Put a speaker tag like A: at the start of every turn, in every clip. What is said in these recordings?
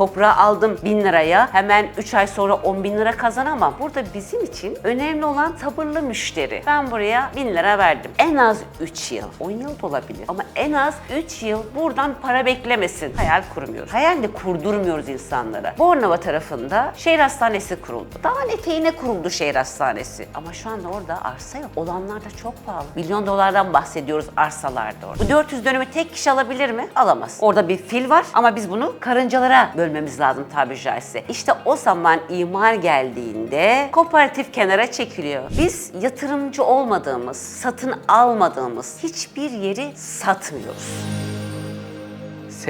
A: toprağı aldım 1000 liraya hemen 3 ay sonra 10 bin lira kazanamam. Burada bizim için önemli olan sabırlı müşteri. Ben buraya 1000 lira verdim. En az 3 yıl, 10 yıl da olabilir ama en az 3 yıl buradan para beklemesin. Hayal kurmuyoruz. Hayal de kurdurmuyoruz insanlara. Bornova tarafında şehir hastanesi kuruldu. Dağın eteğine kuruldu şehir hastanesi. Ama şu anda orada arsa yok. Olanlar da çok pahalı. Milyon dolardan bahsediyoruz arsalarda orada. Bu 400 dönümü tek kişi alabilir mi? Alamaz. Orada bir fil var ama biz bunu karıncalara bölmemiz lazım tabiri caizse. İşte o zaman imar geldiğinde kooperatif kenara çekiliyor. Biz yatırımcı olmadığımız, satın almadığımız hiçbir yeri satmıyoruz.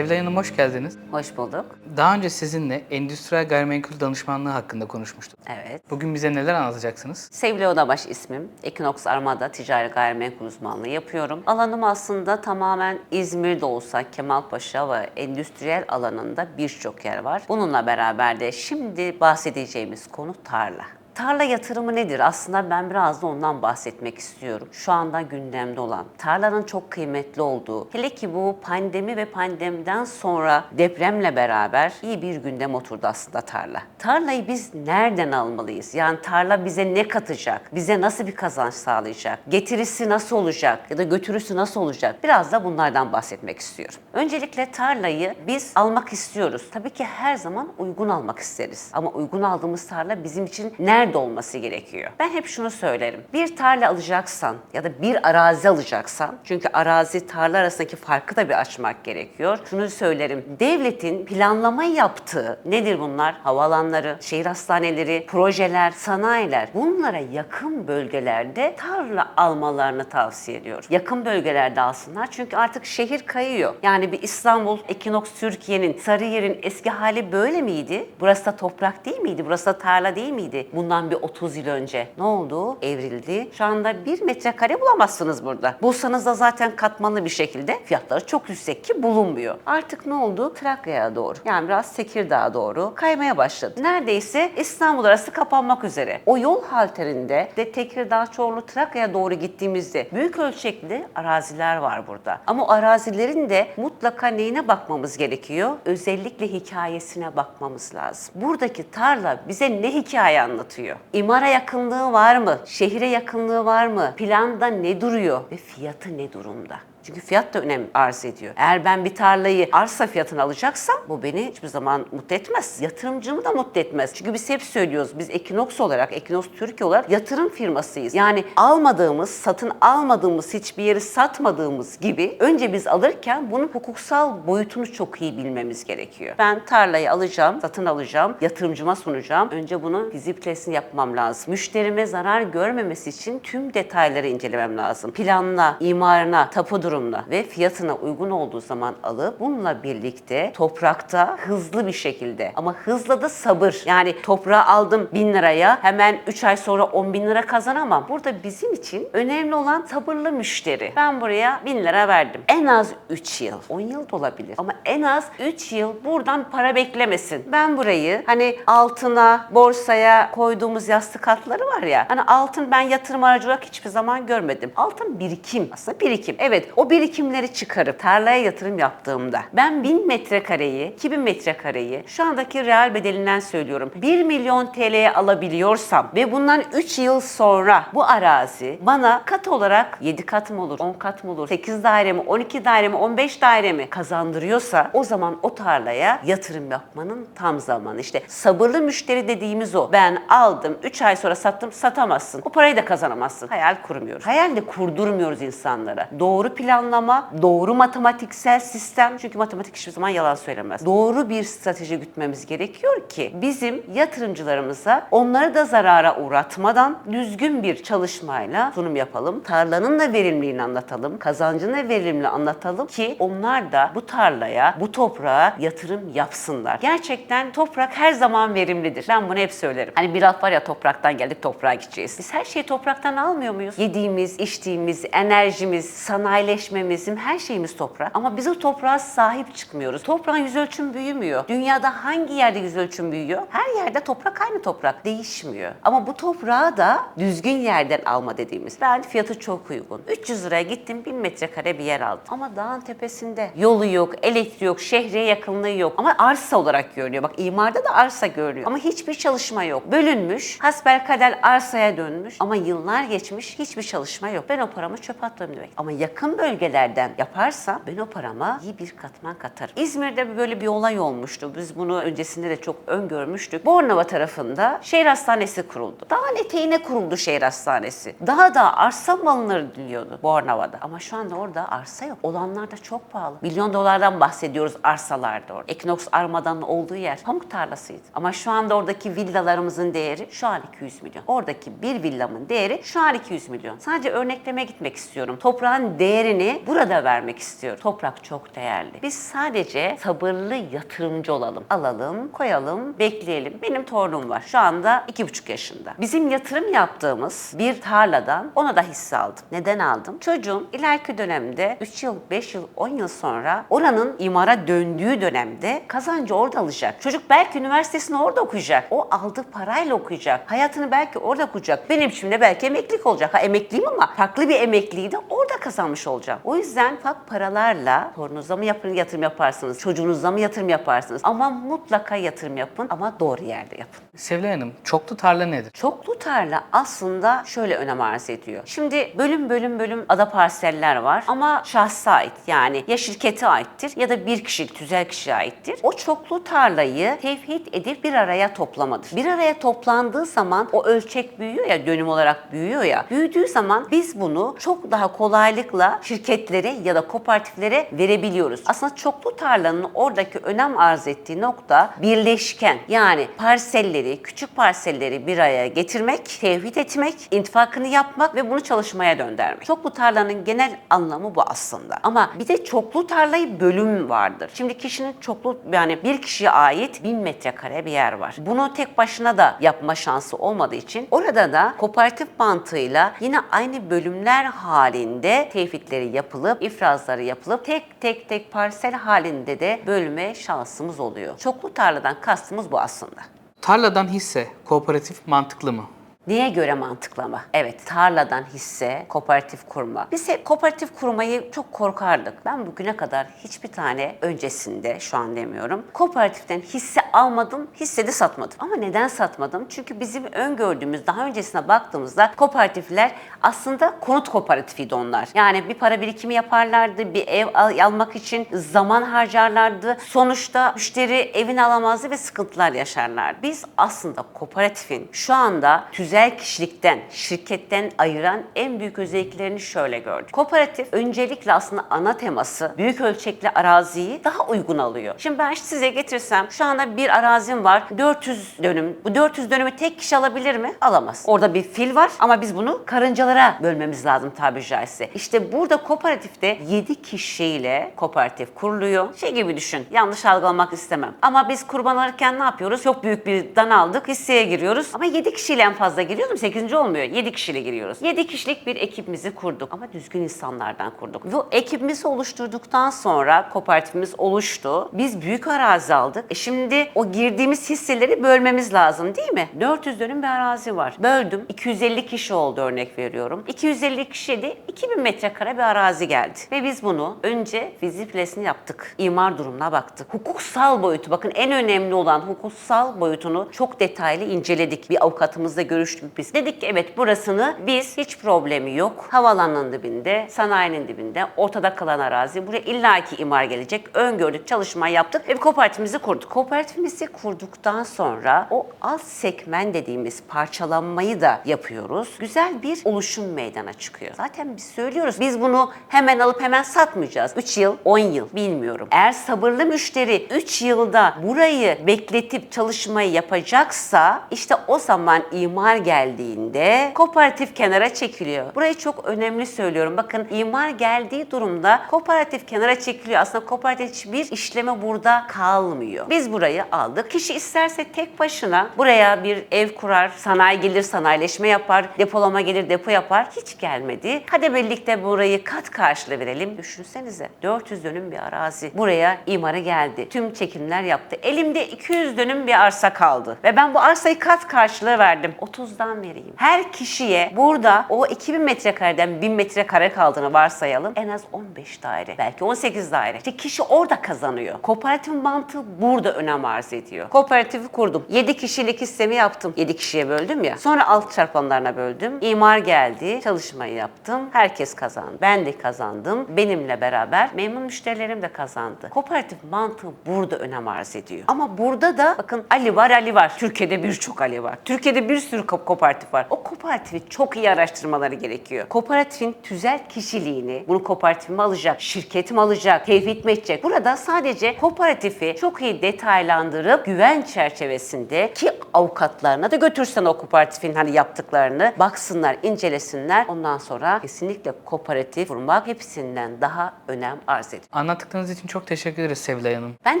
B: Sevilay Hanım hoş geldiniz.
A: Hoş bulduk.
B: Daha önce sizinle endüstriyel gayrimenkul danışmanlığı hakkında konuşmuştuk.
A: Evet.
B: Bugün bize neler anlatacaksınız?
A: Sevgili Odabaş ismim. Equinox Armada ticari gayrimenkul uzmanlığı yapıyorum. Alanım aslında tamamen İzmir'de olsa Kemalpaşa ve endüstriyel alanında birçok yer var. Bununla beraber de şimdi bahsedeceğimiz konu tarla. Tarla yatırımı nedir? Aslında ben biraz da ondan bahsetmek istiyorum. Şu anda gündemde olan, tarlanın çok kıymetli olduğu, hele ki bu pandemi ve pandemiden sonra depremle beraber iyi bir gündem oturdu aslında tarla. Tarlayı biz nereden almalıyız? Yani tarla bize ne katacak? Bize nasıl bir kazanç sağlayacak? Getirisi nasıl olacak? Ya da götürüsü nasıl olacak? Biraz da bunlardan bahsetmek istiyorum. Öncelikle tarlayı biz almak istiyoruz. Tabii ki her zaman uygun almak isteriz. Ama uygun aldığımız tarla bizim için nerede olması gerekiyor? Ben hep şunu söylerim. Bir tarla alacaksan ya da bir arazi alacaksan çünkü arazi tarla arasındaki farkı da bir açmak gerekiyor. Şunu söylerim. Devletin planlama yaptığı nedir bunlar? Havaalanları, şehir hastaneleri, projeler, sanayiler. Bunlara yakın bölgelerde tarla almalarını tavsiye ediyorum. Yakın bölgelerde alsınlar çünkü artık şehir kayıyor. Yani bir İstanbul, Ekinox Türkiye'nin, Sarıyer'in eski hali böyle miydi? Burası da toprak değil miydi? Burası da tarla değil miydi? Bundan bir 30 yıl önce. Ne oldu? Evrildi. Şu anda bir metrekare bulamazsınız burada. Bulsanız da zaten katmanlı bir şekilde fiyatları çok yüksek ki bulunmuyor. Artık ne oldu? Trakya'ya doğru. Yani biraz Tekirdağ'a doğru kaymaya başladı. Neredeyse İstanbul arası kapanmak üzere. O yol halterinde de Tekirdağ, Çorlu, Trakya'ya doğru gittiğimizde büyük ölçekli araziler var burada. Ama o arazilerin de mutlaka neyine bakmamız gerekiyor? Özellikle hikayesine bakmamız lazım. Buradaki tarla bize ne hikaye anlatıyor? İmara yakınlığı var mı? Şehire yakınlığı var mı? Planda ne duruyor? Ve fiyatı ne durumda? Çünkü fiyat da önem arz ediyor. Eğer ben bir tarlayı arsa fiyatına alacaksam bu beni hiçbir zaman mutlu etmez. Yatırımcımı da mutlu etmez. Çünkü biz hep söylüyoruz. Biz Ekinox olarak, Ekinox Türkiye olarak yatırım firmasıyız. Yani almadığımız, satın almadığımız, hiçbir yeri satmadığımız gibi önce biz alırken bunun hukuksal boyutunu çok iyi bilmemiz gerekiyor. Ben tarlayı alacağım, satın alacağım, yatırımcıma sunacağım. Önce bunun fizibilitesini yapmam lazım. Müşterime zarar görmemesi için tüm detayları incelemem lazım. Planla, imarına, tapu durumuna ve fiyatına uygun olduğu zaman alıp bununla birlikte toprakta hızlı bir şekilde ama hızla da sabır. Yani toprağı aldım 1000 liraya hemen 3 ay sonra 10 bin lira kazanamam. Burada bizim için önemli olan sabırlı müşteri. Ben buraya 1000 lira verdim. En az 3 yıl, 10 yıl da olabilir ama en az 3 yıl buradan para beklemesin. Ben burayı hani altına, borsaya koyduğumuz yastık hatları var ya. Hani altın ben yatırım aracı olarak hiçbir zaman görmedim. Altın birikim. Aslında birikim. Evet o birikimleri çıkarıp tarlaya yatırım yaptığımda ben 1000 metrekareyi, 2000 metrekareyi şu andaki reel bedelinden söylüyorum. 1 milyon TL'ye alabiliyorsam ve bundan 3 yıl sonra bu arazi bana kat olarak 7 kat mı olur, 10 kat mı olur, 8 daire mi, 12 daire mi, 15 daire mi kazandırıyorsa o zaman o tarlaya yatırım yapmanın tam zamanı. İşte sabırlı müşteri dediğimiz o. Ben aldım 3 ay sonra sattım satamazsın. O parayı da kazanamazsın. Hayal kurmuyoruz. Hayal de kurdurmuyoruz insanlara. Doğru planlama, doğru matematiksel sistem. Çünkü matematik hiçbir zaman yalan söylemez. Doğru bir strateji gütmemiz gerekiyor ki bizim yatırımcılarımıza onları da zarara uğratmadan düzgün bir çalışmayla sunum yapalım. Tarlanın da verimliliğini anlatalım. Kazancını da verimli anlatalım ki onlar da bu tarlaya, bu toprağa yatırım yapsınlar. Gerçekten toprak her zaman verimlidir. Ben bunu hep söylerim. Hani bir laf var ya topraktan geldik toprağa gideceğiz. Biz her şeyi topraktan almıyor muyuz? Yediğimiz, içtiğimiz, enerjimiz, sanayileştiğimiz sosyalleşmemizin her şeyimiz toprak. Ama biz o toprağa sahip çıkmıyoruz. Toprağın yüz ölçüm büyümüyor. Dünyada hangi yerde yüz ölçüm büyüyor? Her yerde toprak aynı toprak. Değişmiyor. Ama bu toprağı da düzgün yerden alma dediğimiz. Ben fiyatı çok uygun. 300 liraya gittim 1000 metrekare bir yer aldım. Ama dağın tepesinde yolu yok, elektrik yok, şehre yakınlığı yok. Ama arsa olarak görülüyor. Bak imarda da arsa görülüyor. Ama hiçbir çalışma yok. Bölünmüş, hasbelkader arsaya dönmüş. Ama yıllar geçmiş hiçbir çalışma yok. Ben o paramı çöpe atmam demek. Ama yakın bölgelerden yaparsam ben o parama iyi bir katman katarım. İzmir'de böyle bir olay olmuştu. Biz bunu öncesinde de çok öngörmüştük. Bornova tarafında şehir hastanesi kuruldu. Dağın eteğine kuruldu şehir hastanesi. Daha da arsa mı alınır diliyordu Bornova'da. Ama şu anda orada arsa yok. Olanlar da çok pahalı. Milyon dolardan bahsediyoruz arsalarda orada. Ekinox Arma'dan olduğu yer pamuk tarlasıydı. Ama şu anda oradaki villalarımızın değeri şu an 200 milyon. Oradaki bir villamın değeri şu an 200 milyon. Sadece örnekleme gitmek istiyorum. Toprağın değerini burada vermek istiyorum. Toprak çok değerli. Biz sadece sabırlı yatırımcı olalım. Alalım, koyalım, bekleyelim. Benim torunum var. Şu anda 2,5 yaşında. Bizim yatırım yaptığımız bir tarladan ona da hisse aldım. Neden aldım? Çocuğum ileriki dönemde 3 yıl, 5 yıl, 10 yıl sonra oranın imara döndüğü dönemde kazancı orada alacak. Çocuk belki üniversitesini orada okuyacak. O aldığı parayla okuyacak. Hayatını belki orada kuracak. Benim de belki emeklilik olacak. Ha emekliyim ama farklı bir emekliliği de kazanmış olacağım. O yüzden ufak paralarla torununuza mı yapın, yatırım yaparsınız, çocuğunuza mı yatırım yaparsınız? Ama mutlaka yatırım yapın ama doğru yerde yapın.
B: Sevilay Hanım, çoklu tarla nedir?
A: Çoklu tarla aslında şöyle önem arz ediyor. Şimdi bölüm bölüm bölüm ada parseller var ama şahsa ait yani ya şirkete aittir ya da bir kişilik tüzel kişiye aittir. O çoklu tarlayı tevhid edip bir araya toplamadır. Bir araya toplandığı zaman o ölçek büyüyor ya dönüm olarak büyüyor ya. Büyüdüğü zaman biz bunu çok daha kolaylıkla şirketlere ya da kooperatiflere verebiliyoruz. Aslında çoklu tarlanın oradaki önem arz ettiği nokta birleşken yani parselleri, küçük parselleri bir araya getirmek, tevhid etmek, intifakını yapmak ve bunu çalışmaya döndürmek. Çoklu tarlanın genel anlamı bu aslında. Ama bir de çoklu tarlayı bölüm vardır. Şimdi kişinin çoklu yani bir kişiye ait bin metrekare bir yer var. Bunu tek başına da yapma şansı olmadığı için orada da kooperatif mantığıyla yine aynı bölümler halinde tevhidleri yapılıp, ifrazları yapılıp tek tek tek parsel halinde de bölme şansımız oluyor. Çoklu tarladan kastımız bu aslında.
B: Tarladan hisse, kooperatif mantıklı mı?
A: Neye göre mantıklama? Evet, tarladan hisse, kooperatif kurma. Biz hep kooperatif kurmayı çok korkardık. Ben bugüne kadar hiçbir tane öncesinde, şu an demiyorum, kooperatiften hisse almadım, hisse de satmadım. Ama neden satmadım? Çünkü bizim öngördüğümüz, daha öncesine baktığımızda kooperatifler aslında konut kooperatifiydi onlar. Yani bir para birikimi yaparlardı, bir ev al- almak için zaman harcarlardı. Sonuçta müşteri evini alamazdı ve sıkıntılar yaşarlardı. Biz aslında kooperatifin şu anda tüzel kişilikten, şirketten ayıran en büyük özelliklerini şöyle gördük. Kooperatif öncelikle aslında ana teması büyük ölçekli araziyi daha uygun alıyor. Şimdi ben size getirsem şu anda bir arazim var 400 dönüm. Bu 400 dönümü tek kişi alabilir mi? Alamaz. Orada bir fil var ama biz bunu karıncalara bölmemiz lazım tabiri caizse. İşte burada kooperatifte 7 kişiyle kooperatif kuruluyor. Şey gibi düşün. Yanlış algılamak istemem. Ama biz kurban alırken ne yapıyoruz? Çok büyük bir dan aldık. Hisseye giriyoruz. Ama 7 kişiyle en fazla giriyoruz mu? 8. olmuyor. 7 kişiyle giriyoruz. 7 kişilik bir ekibimizi kurduk. Ama düzgün insanlardan kurduk. Bu ekibimizi oluşturduktan sonra kooperatifimiz oluştu. Biz büyük arazi aldık. E şimdi o girdiğimiz hisseleri bölmemiz lazım değil mi? 400 dönüm bir arazi var. Böldüm. 250 kişi oldu örnek veriyorum. 250 kişiye de 2000 metrekare bir arazi geldi. Ve biz bunu önce fizibilesini yaptık. İmar durumuna baktık. Hukuksal boyutu bakın en önemli olan hukuksal boyutunu çok detaylı inceledik. Bir avukatımızla görüştük biz. Dedik ki evet burasını biz hiç problemi yok. Havalanın dibinde, sanayinin dibinde, ortada kalan arazi. Buraya illaki imar gelecek. Öngördük, çalışma yaptık ve kooperatifimizi kurduk. Kooperatifimizi kurduktan sonra o alt segment dediğimiz parçalanmayı da yapıyoruz. Güzel bir oluşum meydana çıkıyor. Zaten biz söylüyoruz. Biz bunu hemen alıp hemen satmayacağız. 3 yıl, 10 yıl bilmiyorum. Eğer sabırlı müşteri 3 yılda burayı bekletip çalışmayı yapacaksa işte o zaman imar geldiğinde kooperatif kenara çekiliyor. Burayı çok önemli söylüyorum. Bakın imar geldiği durumda kooperatif kenara çekiliyor. Aslında kooperatif hiçbir işleme burada kalmıyor. Biz burayı aldık. Kişi isterse tek başına buraya bir ev kurar, sanayi gelir sanayileşme yapar, depolama gelir depo yapar. Hiç gelmedi. Hadi birlikte burayı kat karşılığı verelim. Düşünsenize 400 dönüm bir arazi. Buraya imara geldi. Tüm çekimler yaptı. Elimde 200 dönüm bir arsa kaldı. Ve ben bu arsayı kat karşılığı verdim. 30'dan vereyim. Her kişiye burada o 2000 metrekareden 1000 metrekare kaldığını varsayalım. En az 15 daire. Belki 18 daire. İşte kişi orada kazanıyor. Kooperatif mantığı burada önem arz ediyor. Kooperatifi kurdum. 7 kişilik hissemi yaptım. 7 kişiye böldüm ya. Sonra alt çarpanlarına böldüm. İmar geldi. Çalışmayı yaptım. Herkes kazandı. Ben de kazandım. Benimle beraber memnun müşterilerim de kazandı. Kooperatif mantığı burada önem arz ediyor. Ama burada da bakın Ali var Ali var. Türkiye'de birçok Ali var. Türkiye'de bir sürü ko- kooperatif var. O kooperatifi çok iyi araştırmaları gerekiyor. Kooperatifin tüzel kişiliğini, bunu kooperatif mi alacak, şirket mi alacak, tevhid mi edecek? Burada sadece kooperatifi çok iyi detaylandırıp güven çerçevesinde ki avukatlarına da götürsen o kooperatifin hani yaptıklarını baksınlar, incelesinler. Ondan sonra kesinlikle kooperatif kurmak hepsinden daha önem arz ediyor.
B: Anlattıklarınız için çok teşekkür ederiz Sevilay Hanım.
A: Ben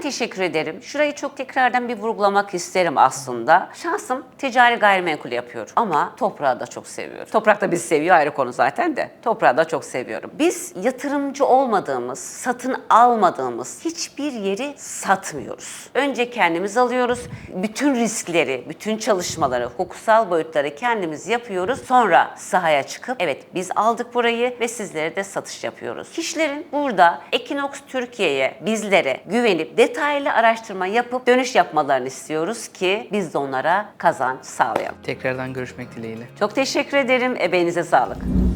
A: teşekkür ederim. Şurayı çok tekrardan bir vurgulamak isterim aslında. Şahsım ticari gayrimenkul yapıyorum ama toprağı da çok seviyorum. Toprak da bizi seviyor ayrı konu zaten de. Toprağı da çok seviyorum. Biz yatırımcı olmadığımız, satın almadığımız hiçbir yeri satmıyoruz. Önce kendimiz alıyoruz. Bütün riskleri, bütün çalışmaları, hukuksal boyutları kendimiz yapıyoruz. Sonra sahaya çıkıp evet biz aldık burayı ve sizlere de satış yapıyoruz. Kişilerin burada Equinox Türkiye'ye, bizlere güvenip detaylı araştırma yapıp dönüş yapmalarını istiyoruz ki biz de onlara kazanç sağlayalım.
B: Tekrardan görüşmek dileğiyle.
A: Çok teşekkür ederim. Ebeğinize sağlık.